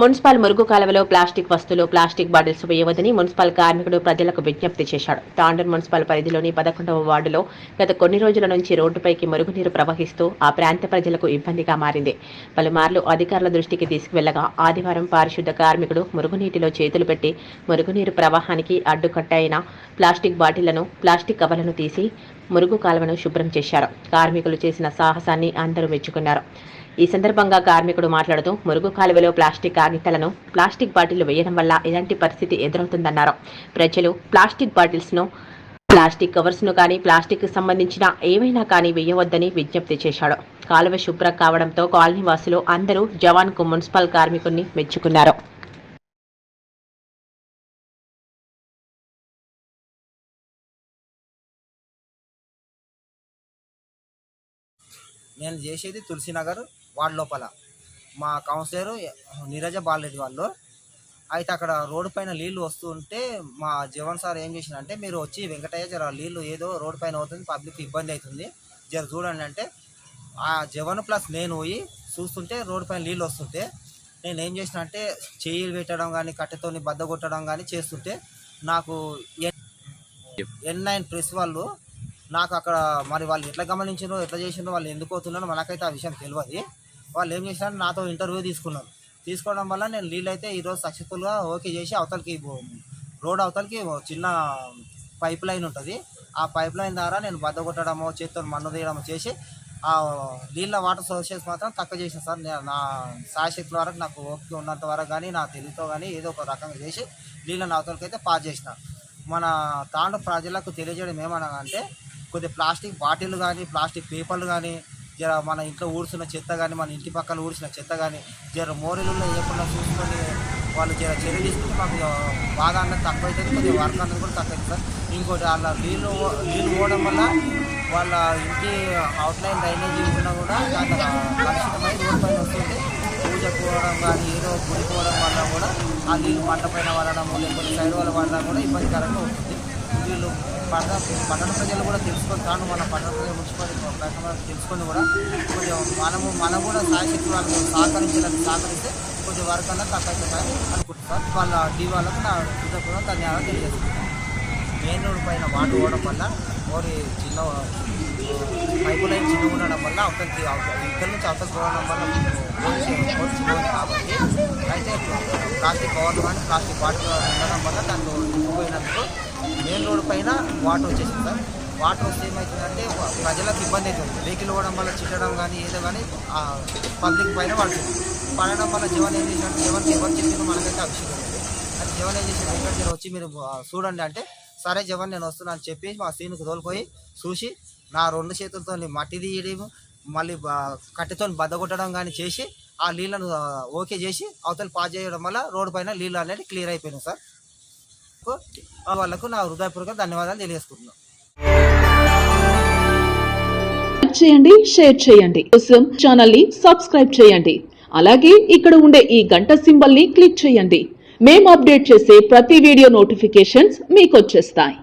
Municipal మురుగు కాలువలో plastic వస్తువులు ప్లాస్టిక్ బాటిల్స్ వేయవద్దని మున్సిపల్ కార్మికుడు ప్రజలకు విజ్ఞప్తి చేశాడు. తాండూరు మున్సిపల్ పరిధిలోని పదకొండవ వార్డులో గత కొన్ని రోజుల నుంచి రోడ్డుపైకి మురుగునీరు ప్రవహిస్తూ ఆ ప్రాంత ప్రజలకు ఇబ్బందిగా మారింది. పలుమార్లు అధికారుల దృష్టికి తీసుకువెళ్ళగా ఆదివారం పారిశుద్ధ కార్మికుడు మురుగునీటిలో చేతులు పెట్టి మురుగునీరు ప్రవాహానికి అడ్డుకట్టైన ప్లాస్టిక్ బాటిళ్ళను ప్లాస్టిక్ కవర్లను తీసి మురుగు కాలువను శుభ్రం చేశారు. కార్మికులు చేసిన సాహసాన్ని అందరూ మెచ్చుకున్నారు. ఈ సందర్భంగా కార్మికుడు మాట్లాడుతూ మురుగు కాలువలో ప్లాస్టిక్ కాగితాలను ప్లాస్టిక్ బాటిల్ వేయడం వల్ల ఇలాంటి పరిస్థితి ఎదురవుతుందన్నారు. ప్రజలు ప్లాస్టిక్ బాటిల్స్ను ప్లాస్టిక్ కవర్స్ను కానీ ప్లాస్టిక్కి సంబంధించిన ఏవైనా కానీ వేయవద్దని విజ్ఞప్తి చేశాడు. కాలువ శుభ్రం కావడంతో కాలనీ వాసులు అందరూ జవాన్కు మున్సిపల్ కార్మికుడిని మెచ్చుకున్నారు. నేను చేసేది తులసినగర్ వార్డు లోపల. మా కౌన్సిలర్ నీరజ బాలరెడ్డి వాళ్ళు. అయితే అక్కడ రోడ్డు పైన నీళ్ళు వస్తుంటే మా జవన్ సార్ ఏం చేసిందంటే మీరు వచ్చి వెంకటయ్య జర నీళ్ళు ఏదో రోడ్డు పైన అవుతుంది పబ్లిక్ ఇబ్బంది అవుతుంది. జర చూడండి అంటే ఆ జవన్ ప్లస్ నేను పోయి చూస్తుంటే రోడ్డు పైన నీళ్ళు వస్తుంటే నేను ఏం చేసిన అంటే చేయిలు పెట్టడం కానీ కట్టెతోని బద్ద కొట్టడం కానీ చేస్తుంటే నాకు ఎన్ నైన్ ప్రెస్ వాళ్ళు నాకు అక్కడ మరి వాళ్ళు ఎట్లా గమనించారో ఎట్లా చేసినో వాళ్ళు ఎందుకు అవుతున్నారో మనకైతే ఆ విషయం తెలియదు వాళ్ళు ఏం చేశారు? నాతో ఇంటర్వ్యూ తీసుకున్నారు. తీసుకోవడం వల్ల నేను నీళ్ళు అయితే ఈరోజు సక్సెస్ఫుల్గా ఓకే చేసి అవతలకి రోడ్ అవతలకి ఓ చిన్న పైప్ లైన్ ఉంటుంది. ఆ పైప్ లైన్ ద్వారా నేను బద్ద కొట్టడమో చేతితో మన్ను తీయడమో చేసి ఆ నీళ్ళ వాటర్ సోర్సెస్ మాత్రం తక్కువ చేసిన సార్. నేను నా సాయశక్తుల వరకు నాకు ఓపిక ఉన్నంత వరకు కానీ నా తెలివితో కానీ ఏదో ఒక రకంగా చేసి నీళ్ళ అవతలకి అయితే పాస్ చేసిన. మన తాండు ప్రజలకు తెలియజేయడం ఏమనగా అంటే కొద్దిగా ప్లాస్టిక్ బాటిల్ కానీ ప్లాస్టిక్ పేపర్లు కానీ జర మన ఇంట్లో ఊడ్చిన చెత్త కానీ మన ఇంటి పక్కన ఊడ్చిన చెత్త కానీ జర మోరీలలో వేయకుండా చూసుకొని వాళ్ళు జర చర్య తీసుకుంటే మాకు బాధ అన్నది తక్కువ అవుతుంది కొద్దిగా వర్క్ అన్నది కూడా తక్కువ అవుతుంది సార్. ఇంకోటి వాళ్ళ నీళ్ళు నీళ్ళు పోవడం వల్ల వాళ్ళ ఇంటి అవుట్లైన్ డ్రైనేజ్ ఉన్నా కూడా దాంట్లో కలుషితమై రోడ్ పైన వస్తుంది. పూజ పోవడం కానీ ఏదో గుడిపోవడం వల్ల కూడా ఆ నీళ్ళు పంట పైన పడడము లేకపోతే సైడ్ వల్ల పడడం కూడా ఇబ్బందికరంగా ఉంటుంది వీళ్ళు పట్టణ పట్టణ ప్రజలు కూడా తెలుసుకొని తాను మన పట్టణ ప్రజలు మున్సిపాలిటీ తెలుసుకొని కూడా కొంచెం మనము మనం కూడా సాయశక్తి వాళ్ళకు సహకరించాలని సహకరిస్తే కొంచెం వరకు అన్న తక్కువ అవుతుందని అనుకుంటున్నాను వాళ్ళ టీ వాళ్ళకు నా కృతజ్ఞతలు ధన్యవాదాలు తెలియజేస్తున్నాను. మెయిన్ రోడ్ పైన వాటర్ పోవడం వల్ల ఓరి చిన్న పైపు లైన్ చిన్న ఉండడం వల్ల అవతలకి ఇక్కడి నుంచి అవతలకి పోవడం వల్ల కాబట్టి అయితే ప్లాస్టిక్ కవర్లు కానీ ప్లాస్టిక్ బాటిల్ ఉండడం వల్ల దాంట్లో పోయినందుకు మెయిన్ రోడ్ పైన వాటర్ వచ్చేసింది సార్. వాటర్ వస్తే ఏమవుతుందంటే ప్రజలకు ఇబ్బంది అవుతుంది. వెహికల్ పోవడం వల్ల చిట్టడం కానీ ఏదో కానీ పబ్లిక్ పైన పడుతుంది. పడడం వల్ల జీవన్ ఏం చేసినట్టు జీవన్ ఎవరు చెప్పిందో మనకైతే అభిషేకం అది జీవన్ ఏం చేసి వెంకటేశ్వర వచ్చి మీరు చూడండి అంటే సరే జవన్ నేను వస్తున్నాను అని చెప్పి మా సీన్కు తోలుకొని చూసి నా రెండు చేతులతో మట్టి తీయడం మళ్ళీ కట్టెతో బద్దగొట్టడం కానీ చేసి ఆ నీళ్ళను ఓకే చేసి అవతల పాస్ చేయడం వల్ల రోడ్డు పైన నీళ్ళు అనేది క్లియర్ అయిపోయినాయి సార్. వాళ్ళకు నా హృదయపూర్వక ధన్యవాదాలు తెలియజేసుకుంటున్నాను. చేయండి షేర్ చేయండి. కోసం ఛానల్ని సబ్స్క్రైబ్ చేయండి. అలాగే ఇక్కడ ఉండే ఈ గంట సింబల్ని క్లిక్ చేయండి. మేము అప్డేట్ చేసే ప్రతి వీడియో నోటిఫికేషన్స్ మీకు వచ్చేస్తాయి.